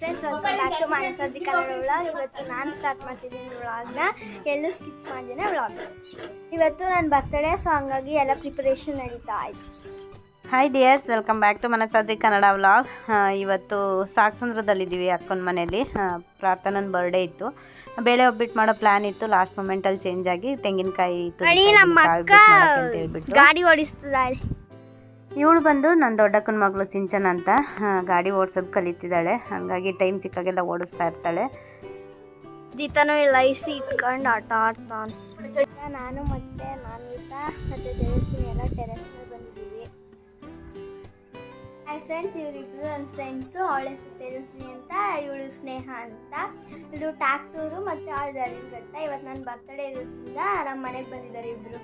Friends welcome back to Manasaji Kannada vlog ಇವತ್ತು ನಾನು start ಮಾಡ್ತಿದ್ದೀನಿ ವ್ಲಾಗ್ನ ಎಲ್ಲೂ ಸ್ಕಿಪ್ ಮಾಡಿದ್ದೀನಿ ವ್ಲಾಗ್ ಇವತ್ತು ನನ್ನ ಬರ್ತ್ಡೇ ಸೊ ಹಂಗಾಗಿ ಎಲ್ಲ ಪ್ರಿಪರೇಷನ್ ನಡೀತಾ ಇತ್ತು hi dears welcome back to Manasadri Kannada vlog ಇವತ್ತು ಸಾಕ್ಸಂದ್ರದಲ್ಲಿದ್ದೀವಿ ಅಕ್ಕನ ಮನೇಲಿ. ಪ್ರಾರ್ಥನನ ಬರ್ಡೇ ಇತ್ತು. ಬೇಳೆ ಒಬ್ಬಿಟ್ಟು ಮಾಡೋ ಪ್ಲಾನ್ ಇತ್ತು. ಲಾಸ್ಟ್ ಮೂಮೆಂಟಲ್ಲಿ ಚೇಂಜ್ ಆಗಿ ತೆಂಗಿನಕಾಯಿ ಇತ್ತು ಗಾಡಿ ಓಡಿಸ್ತಿದ್ದಾಳೆ. ಇವಳು ಬಂದು ನನ್ನ ದೊಡ್ಡಕ್ಕನ ಮಗಳು ಸಿಂಚನ ಅಂತ ಗಾಡಿ ಓಡಿಸೋದು ಕಲಿತಿದ್ದಾಳೆ. ಹಾಗಾಗಿ ಟೈಮ್ ಸಿಕ್ಕಾಗೆಲ್ಲ ಓಡಿಸ್ತಾ ಇರ್ತಾಳೆ. ದೀತಾನು ಇಲ್ಲ ಐಸಿ ಇಟ್ಕೊಂಡು ಆಟ ಆಡ್ತಾನೆ. ನಾನು ಮತ್ತೆ ನಾನು ಮತ್ತೆ ಎಲ್ಲ ಟೆರೆಸ್ ಬಂದಿದ್ದೀವಿ. ಹಾಯ್ ಫ್ರೆಂಡ್ಸ್ ಇವರಿಬ್ರು ನನ್ನ ಫ್ರೆಂಡ್ಸು ಅವಳ ತೇಜಸ್ವಿನಿ ಅಂತ ಇವಳು ಸ್ನೇಹ ಅಂತ. ಇದು ಟ್ಯಾಕ್ಟೂರು ಮತ್ತು ಅವಳು ಬರ್ತಾ ಇವತ್ತು ನನ್ನ ಬರ್ತಡೇ ಇರೋದ್ರಿಂದ ನಮ್ಮ ಮನೆಗೆ ಬಂದಿದ್ದಾರೆ ಇಬ್ಬರು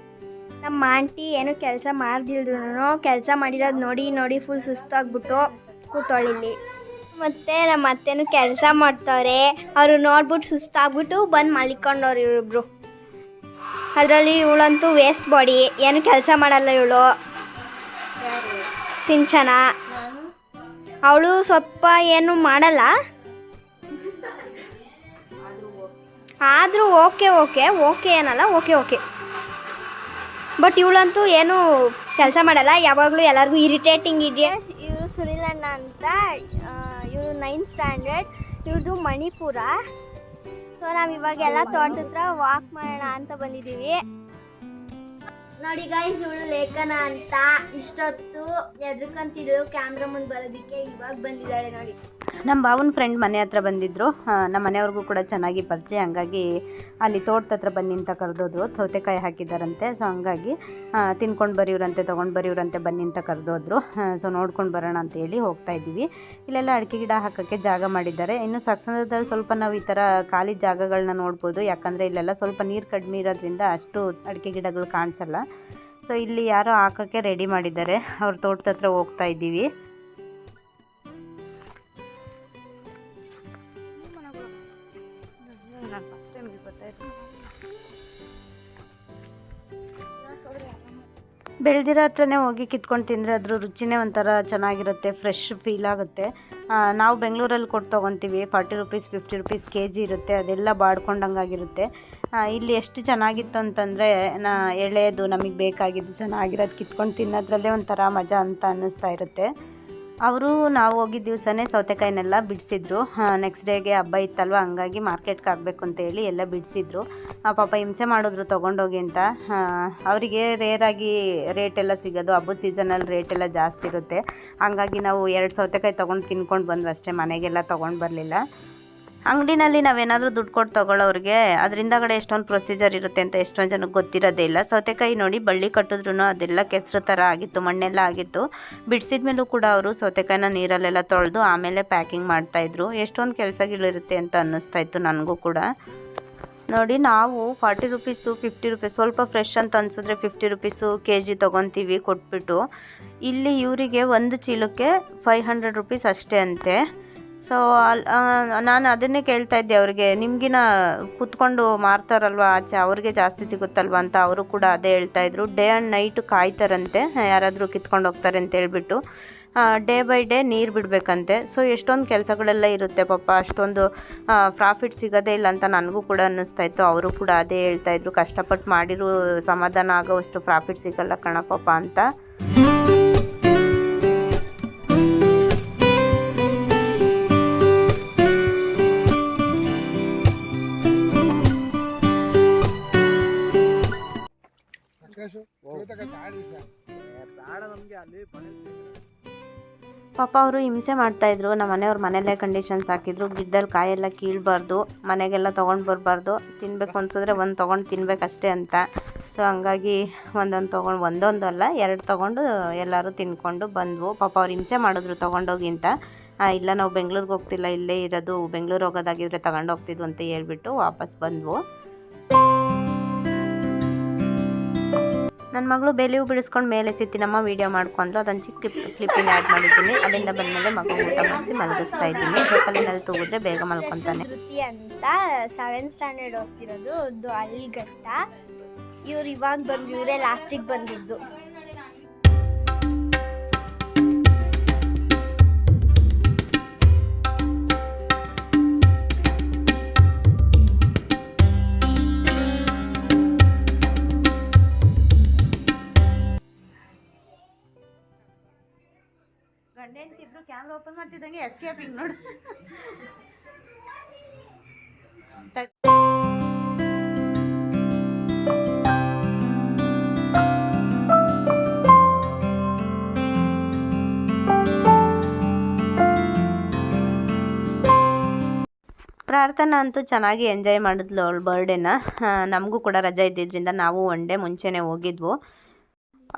ನಮ್ಮ ಆಂಟಿ ಏನು ಕೆಲಸ ಮಾಡ್ದಿಲ್ದ್ರು ಕೆಲಸ ಮಾಡಿರೋದು ನೋಡಿ ನೋಡಿ ಫುಲ್ ಸುಸ್ತಾಗ್ಬಿಟ್ಟು ಕೂತೊಳಿಲಿ ಮತ್ತು ನಮ್ಮ ಅತ್ತೆನು ಕೆಲಸ ಮಾಡ್ತವ್ರೆ. ಅವರು ನೋಡ್ಬಿಟ್ಟು ಸುಸ್ತಾಗ್ಬಿಟ್ಟು ಬಂದು ಮಲಿಕೊಂಡವ್ರು ಇವರಿಬ್ರು. ಅದರಲ್ಲಿ ಇವಳಂತೂ ವೇಸ್ಟ್ ಬಾಡಿ ಏನು ಕೆಲಸ ಮಾಡಲ್ಲ ಇವಳು. ಸಿಂಚನ. ಅವಳು ಸ್ವಲ್ಪ ಏನು ಮಾಡಲ್ಲ. ಆದರೂ ಓಕೆ ಓಕೆ ಓಕೆ ಏನಲ್ಲ, ಓಕೆ ಓಕೆ. ಬಟ್ ಇವಳಂತೂ ಏನು ಕೆಲಸ ಮಾಡಲ್ಲ, ಯಾವಾಗಲೂ ಎಲ್ಲರಿಗೂ ಇರಿಟೇಟಿಂಗ್ ಇದೆಯಾ ಇವರು ಅಣ್ಣ ಅಂತ ಇವರು ನೈನ್ತ್ ಸ್ಟ್ಯಾಂಡರ್ಡ್ ಇವ್ರದ್ದು ಮಣಿಪುರ. ಸೊ ನಾವು ಇವಾಗ ಎಲ್ಲ ತೋಟದ ಹತ್ರ ವಾಕ್ ಮಾಡೋಣ ಅಂತ ಬಂದಿದ್ದೀವಿ ನೋಡಿ ಗೈಸ್ ಇವಳು ಲೇಖನ ಅಂತ. ಇಷ್ಟೊತ್ತು ಎದ್ರಕಂತಿದ್ರು ಕ್ಯಾಮ್ರಾ ಮುಂದೆ ಬರೋದಕ್ಕೆ ಇವಾಗ ಬಂದಿದ್ದಾಳೆ ನೋಡಿ. ನಮ್ಮ ಭಾವನ ಫ್ರೆಂಡ್ ಮನೆ ಹತ್ರ ಬಂದಿದ್ದರು ನಮ್ಮ ಮನೆಯವ್ರಿಗೂ ಕೂಡ ಚೆನ್ನಾಗಿ ಪರಿಚಯ. ಹಂಗಾಗಿ ಅಲ್ಲಿ ತೋಟದ ಹತ್ರ ಬನ್ನಿ ಅಂತ ಕರೆದೋದ್ರು. ಸೌತೆಕಾಯಿ ಹಾಕಿದ್ದಾರಂತೆ ಸೊ ಹಂಗಾಗಿ ತಿನ್ಕೊಂಡು ಬರೀವ್ರಂತೆ, ತೊಗೊಂಡು ಬರೀವ್ರಂತೆ ಬನ್ನಿ ಅಂತ ಕರೆದೋದ್ರು. ಸೊ ನೋಡ್ಕೊಂಡು ಬರೋಣ ಅಂತ ಹೇಳಿ ಹೋಗ್ತಾ ಇದ್ದೀವಿ. ಇಲ್ಲೆಲ್ಲ ಅಡಿಕೆ ಗಿಡ ಹಾಕೋಕ್ಕೆ ಜಾಗ ಮಾಡಿದ್ದಾರೆ. ಇನ್ನು ಸಕ್ಸಂದ್ರದಲ್ಲಿ ಸ್ವಲ್ಪ ನಾವು ಈ ಥರ ಖಾಲಿ ಜಾಗಗಳನ್ನ ನೋಡ್ಬೋದು. ಯಾಕಂದರೆ ಇಲ್ಲೆಲ್ಲ ಸ್ವಲ್ಪ ನೀರು ಕಡಿಮೆ ಇರೋದ್ರಿಂದ ಅಷ್ಟು ಅಡಿಕೆ ಗಿಡಗಳು ಕಾಣಿಸಲ್ಲ. ಸೊ ಇಲ್ಲಿ ಯಾರೋ ಹಾಕೋಕ್ಕೆ ರೆಡಿ ಮಾಡಿದ್ದಾರೆ. ಅವ್ರ ತೋಟದ ಹತ್ರ ಹೋಗ್ತಾ ಇದ್ದೀವಿ. ಬೆಳೆದಿರೋ ಹತ್ರನೇ ಹೋಗಿ ಕಿತ್ಕೊಂಡು ತಿಂದರೆ ಅದ್ರ ರುಚಿನೇ ಒಂಥರ ಚೆನ್ನಾಗಿರುತ್ತೆ ಫ್ರೆಶ್ ಫೀಲ್ ಆಗುತ್ತೆ. ನಾವು ಬೆಂಗಳೂರಲ್ಲಿ ಕೊಟ್ಟು ತೊಗೊತೀವಿ forty rupees fifty rupees K G ಇರುತ್ತೆ, ಅದೆಲ್ಲ ಬಾಡ್ಕೊಂಡಂಗಾಗಿರುತ್ತೆ. ಇಲ್ಲಿ ಎಷ್ಟು ಚೆನ್ನಾಗಿತ್ತು ಅಂತಂದರೆ, ನಾ, ಎಳೆದು ನಮಗೆ ಬೇಕಾಗಿದ್ದು ಚೆನ್ನಾಗಿರೋದು ಕಿತ್ಕೊಂಡು ತಿನ್ನೋದ್ರಲ್ಲೇ ಒಂಥರ ಮಜಾ ಅಂತ ಅನ್ನಿಸ್ತಾ ಇರುತ್ತೆ. ಅವರು ನಾವು ಹೋಗಿದ್ದ ದಿವಸನೇ ಸೌತೆಕಾಯಿನೆಲ್ಲ ಬಿಡಿಸಿದ್ರು. ನೆಕ್ಸ್ಟ್ ಡೇಗೆ ಹಬ್ಬ ಇತ್ತಲ್ವ, ಹಂಗಾಗಿ ಮಾರ್ಕೆಟ್ಗೆ ಆಗಬೇಕು ಅಂತ ಹೇಳಿ ಎಲ್ಲ ಬಿಡಿಸಿದ್ರು. ಪಾಪ ಹಿಂಸೆ ಮಾಡಿದ್ರು, ತೊಗೊಂಡೋಗಿ ಅಂತ. ಅವರಿಗೆ ರೇರಾಗಿ ರೇಟ್ ಎಲ್ಲ ಸಿಗೋದು, ಹಬ್ಬದ ಸೀಸನಲ್ಲಿ ರೇಟ್ ಎಲ್ಲ ಜಾಸ್ತಿ ಇರುತ್ತೆ. ಹಂಗಾಗಿ ನಾವು ಎರಡು ಸೌತೆಕಾಯಿ ತೊಗೊಂಡು ತಿನ್ಕೊಂಡು ಬಂದ್ವಿ ಅಷ್ಟೇ ಮನೆಗೆಲ್ಲ ತೊಗೊಂಡು ಬರಲಿಲ್ಲ. ಅಂಗಡಿನಲ್ಲಿ ನಾವೇನಾದರೂ ದುಡ್ಡು ಕೊಟ್ಟು ತೊಗೊಳ್ಳೋರಿಗೆ ಅದರಿಂದಗಡೆ ಎಷ್ಟೊಂದು ಪ್ರೊಸೀಜರ್ ಇರುತ್ತೆ ಅಂತ ಎಷ್ಟೊಂದು ಜನಕ್ಕೆ ಗೊತ್ತಿರೋದೇ ಇಲ್ಲ. ಸೌತೆಕಾಯಿ ನೋಡಿ, ಬಳ್ಳಿ ಕಟ್ಟಿದ್ರು ಅದೆಲ್ಲ ಕೆಸರು ಥರ ಆಗಿತ್ತು, ಮಣ್ಣೆಲ್ಲ ಆಗಿತ್ತು. ಬಿಡಿಸಿದ ಮೇಲೂ ಕೂಡ ಅವರು ಸೌತೆಕಾಯಿನ ನೀರಲ್ಲೆಲ್ಲ ತೊಳೆದು ಆಮೇಲೆ ಪ್ಯಾಕಿಂಗ್ ಮಾಡ್ತಾಯಿದ್ರು ಎಷ್ಟೊಂದು ಕೆಲಸಗಳಿರುತ್ತೆ ಅಂತ ಅನ್ನಿಸ್ತಾ ಇತ್ತು ನನಗೂ ಕೂಡ. ನೋಡಿ, ನಾವು ಫಾರ್ಟಿ ರುಪೀಸು ಫಿಫ್ಟಿ ರುಪೀಸ್ ಸ್ವಲ್ಪ ಫ್ರೆಶ್ ಅಂತ ಅನಿಸಿದ್ರೆ ಫಿಫ್ಟಿ ರುಪೀಸು ಕೆ ಜಿ ತೊಗೊತೀವಿ ಕೊಟ್ಬಿಟ್ಟು. ಇಲ್ಲಿ ಇವರಿಗೆ ಒಂದು ಚೀಲಕ್ಕೆ ಫೈವ್ ಹಂಡ್ರೆಡ್ ರುಪೀಸ್ ಅಷ್ಟೇ ಅಂತೆ. ಸೊ ನಾನು ಅದನ್ನೇ ಕೇಳ್ತಾ ಇದ್ದೆ ಅವ್ರಿಗೆ, ನಿಮಗಿನ ಕೂತ್ಕೊಂಡು ಮಾರ್ತಾರಲ್ವ ಆಚೆ, ಅವ್ರಿಗೆ ಜಾಸ್ತಿ ಸಿಗುತ್ತಲ್ವ ಅಂತ ಅವರು ಕೂಡ ಅದೇ ಹೇಳ್ತಾ ಇದ್ರು. ಡೇ ಆ್ಯಂಡ್ ನೈಟ್ ಕಾಯ್ತಾರಂತೆ, ಯಾರಾದರೂ ಕಿತ್ಕೊಂಡು ಹೋಗ್ತಾರೆ ಅಂತ ಹೇಳ್ಬಿಟ್ಟು. ಡೇ ಬೈ ಡೇ ನೀರು ಬಿಡಬೇಕಂತೆ. ಸೊ ಎಷ್ಟೊಂದು ಕೆಲಸಗಳೆಲ್ಲ ಇರುತ್ತೆ ಪಾಪ, ಅಷ್ಟೊಂದು ಪ್ರಾಫಿಟ್ ಸಿಗೋದೇ ಇಲ್ಲ ಅಂತ ನನಗೂ ಕೂಡ ಅನ್ನಿಸ್ತಾ ಇತ್ತು. ಅವರು ಕೂಡ ಅದೇ ಹೇಳ್ತಾ ಇದ್ರು ಕಷ್ಟಪಟ್ಟು ಮಾಡಿರೋ ಸಮಾಧಾನ ಆಗೋವಷ್ಟು ಪ್ರಾಫಿಟ್ ಸಿಗಲ್ಲ ಕಣಪ್ಪ ಅಂತ. ಪಾಪ ಅವರು ಹಿಂಸೆ ಮಾಡ್ತಾ ಇದ್ರು. ನಮ್ಮ ಮನೆಯವ್ರ ಮನೆಯಲ್ಲೇ ಕಂಡೀಷನ್ಸ್ ಹಾಕಿದ್ರು. ಗಿಡದಲ್ಲಿ ಕಾಯೆಲ್ಲ ಕೀಳಬಾರ್ದು. ಮನೆಗೆಲ್ಲ ತೊಗೊಂಡು ಬರಬಾರ್ದು. ತಿನ್ನಬೇಕು ಅನ್ಸಿದ್ರೆ ಒಂದು ತೊಗೊಂಡು ತಿನ್ಬೇಕಷ್ಟೇ ಅಂತ. ಸೊ ಹಂಗಾಗಿ ಒಂದೊಂದು ತೊಗೊಂಡು ಒಂದೊಂದು ಅಲ್ಲ ಎರಡು ತೊಗೊಂಡು ಎಲ್ಲರೂ ತಿನ್ಕೊಂಡು ಬಂದ್ವು. ಪಾಪ ಅವ್ರು ಹಿಂಸೆ ಮಾಡಿದ್ರು ತೊಗೊಂಡೋಗಿ ಅಂತ. ಇಲ್ಲ ನಾವು ಬೆಂಗ್ಳೂರಿಗೆ ಹೋಗ್ತಿಲ್ಲ. ಇಲ್ಲೇ ಇರೋದು. ಬೆಂಗ್ಳೂರು ಹೋಗೋದಾಗಿದ್ರೆ ತಗೊಂಡು ಹೋಗ್ತಿದ್ವು ಅಂತ ಹೇಳ್ಬಿಟ್ಟು ವಾಪಸ್ ಬಂದ್ವು. ನನ್ನ ಮಗಳು ಬೆಲೆ ಬಿಡಿಸ್ಕೊಂಡು ಮೇಲೆ ಸಿತ್ತಿನಮ್ಮ ವೀಡಿಯೋ ಮಾಡ್ಕೊಂಡು ಅದನ್ನು ಚಿಕ್ಕ ಕ್ಲಿಪ್ ಕ್ಲಿಪ್ಪಿಂಗ್ ಆ್ಯಡ್ ಮಾಡಿದ್ದೀನಿ. ಅಲ್ಲಿಂದ ಬಂದಮೇಲೆ ಮಗು ಊಟ ಮಾಡಿಸಿ ಮಲಗಿಸ್ತಾ ಇದ್ದೀನಿ. ಜೋಕಲಿನಲ್ಲಿ ತೂಗಿದ್ರೆ ಬೇಗ ಮಲ್ಕೊತಾನೆ. ಅಂತ ಸೆವೆಂತ್ ಸ್ಟ್ಯಾಂಡರ್ಡ್ ಓದ್ತಿರೋದು ಒಂದು ಘಟ್ಟ. ಇವ್ರು ಇವಾಗ ಬಂದು, ಇವರೇ ಲಾಸ್ಟಿಗೆ ಬಂದಿದ್ದು. ಆಗ್ತಿದ್ದಂಗೆ ಎಸ್ಕೇಪ್ ಹಿಂಗೆ ನೋಡು. ಪ್ರಾರ್ಥನಾ ಅಂತೂ ಚೆನ್ನಾಗಿ ಎಂಜಾಯ್ ಮಾಡಿದ್ಲು ಅವ್ಳ ಬರ್ಡೇನ ನಮಗೂ ಕೂಡ ರಜೆ ಇದ್ದಿದ್ದರಿಂದ ನಾವು ಒನ್ ಡೇ ಮುಂಚೆನೇ ಹೋಗಿದ್ವು.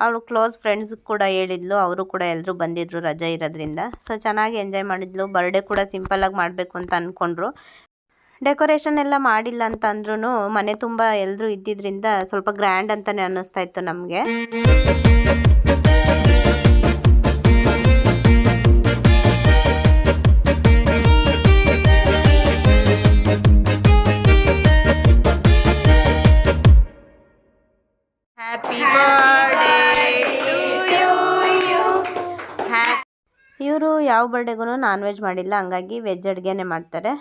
ಅವಳು ಕ್ಲೋಸ್ ಫ್ರೆಂಡ್ಸ್ ಕೂಡ ಹೇಳಿದ್ಲು, ಅವರು ಕೂಡ ಎಲ್ಲರೂ ಬಂದಿದ್ರು ರಜೆ ಇರೋದ್ರಿಂದ. ಸೊ ಚೆನ್ನಾಗಿ ಎಂಜಾಯ್ ಮಾಡಿದ್ಲು. ಬರ್ಡೇ ಕೂಡ ಸಿಂಪಲ್ಲಾಗಿ ಮಾಡಬೇಕು ಅಂತ ಅಂದ್ಕೊಂಡ್ರು ಡೆಕೋರೇಷನ್ ಎಲ್ಲ ಮಾಡಿಲ್ಲ ಅಂತ ಅಂದ್ರೂ ಮನೆ ತುಂಬ ಎಲ್ಲರೂ ಇದ್ದಿದ್ದರಿಂದ ಸ್ವಲ್ಪ ಗ್ರ್ಯಾಂಡ್ ಅಂತಲೇ ಅನ್ನಿಸ್ತಾ ಇತ್ತು ನಮಗೆ. ಇವರು ಯಾವ ಬರ್ಡೇಗೂ ನಾನ್ ವೆಜ್ ಮಾಡಿಲ್ಲ, ಹಂಗಾಗಿ ವೆಜ್ ಅಡುಗೆನೇ ಮಾಡ್ತಾರೆ.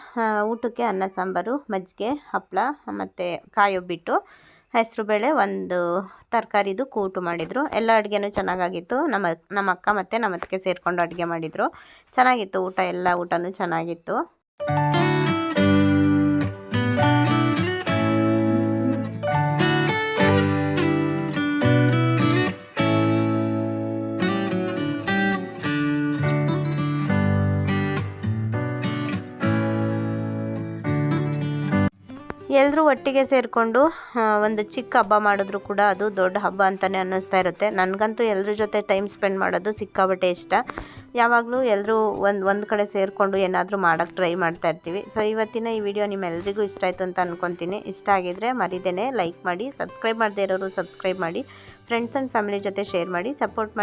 ಊಟಕ್ಕೆ ಅನ್ನ, ಸಾಂಬಾರು, ಮಜ್ಜಿಗೆ ಹಪ್ಪಳ ಮತ್ತು ಕಾಯೊಬ್ಬಿಟ್ಟು ಹೆಸರುಬೇಳೆ ಒಂದು ತರಕಾರಿದು ಕೂಟು ಮಾಡಿದರು. ಎಲ್ಲ ಅಡುಗೆನೂ ಚೆನ್ನಾಗಾಗಿತ್ತು. ನಮ್ಮ ನಮ್ಮ ಅಕ್ಕ ಮತ್ತು ನಮ್ಮ ಅತ್ತಿಗೆ ಸೇರಿಕೊಂಡು ಅಡುಗೆ ಮಾಡಿದರು. ಚೆನ್ನಾಗಿತ್ತು ಊಟ, ಎಲ್ಲ ಊಟನೂ ಚೆನ್ನಾಗಿತ್ತು. ಎಲ್ಲರೂ ಒಟ್ಟಿಗೆ ಸೇರಿಕೊಂಡು ಒಂದು ಚಿಕ್ಕ ಹಬ್ಬ ಮಾಡಿದ್ರು ಕೂಡ ಅದು ದೊಡ್ಡ ಹಬ್ಬ ಅಂತಲೇ ಅನ್ನಿಸ್ತಾ ಇರುತ್ತೆ. ನನಗಂತೂ ಎಲ್ಲರ ಜೊತೆ ಟೈಮ್ ಸ್ಪೆಂಡ್ ಮಾಡೋದು ಸಿಕ್ಕಾಬಟ್ಟೆ ಇಷ್ಟ. ಯಾವಾಗಲೂ ಎಲ್ಲರೂ ಒಂದು ಒಂದು ಕಡೆ ಸೇರಿಕೊಂಡು ಏನಾದರೂ ಮಾಡೋಕ್ಕೆ ಟ್ರೈ ಮಾಡ್ತಾ ಇರ್ತೀವಿ. ಸೊ ಇವತ್ತಿನ ಈ ವಿಡಿಯೋ ನಿಮ್ಮೆಲ್ಲರಿಗೂ ಇಷ್ಟ ಆಯಿತು ಅಂತ ಅಂದ್ಕೊತೀನಿ ಇಷ್ಟ ಆಗಿದ್ರೆ ಮರಿದೇನೆ ಲೈಕ್ ಮಾಡಿ ಸಬ್ಸ್ಕ್ರೈಬ್ ಮಾಡದೇ ಇರೋರು ಸಬ್ಸ್ಕ್ರೈಬ್ ಮಾಡಿ ಫ್ರೆಂಡ್ಸ್ ಆ್ಯಂಡ್ ಫ್ಯಾಮಿಲಿ ಜೊತೆ ಶೇರ್ ಮಾಡಿ ಸಪೋರ್ಟ್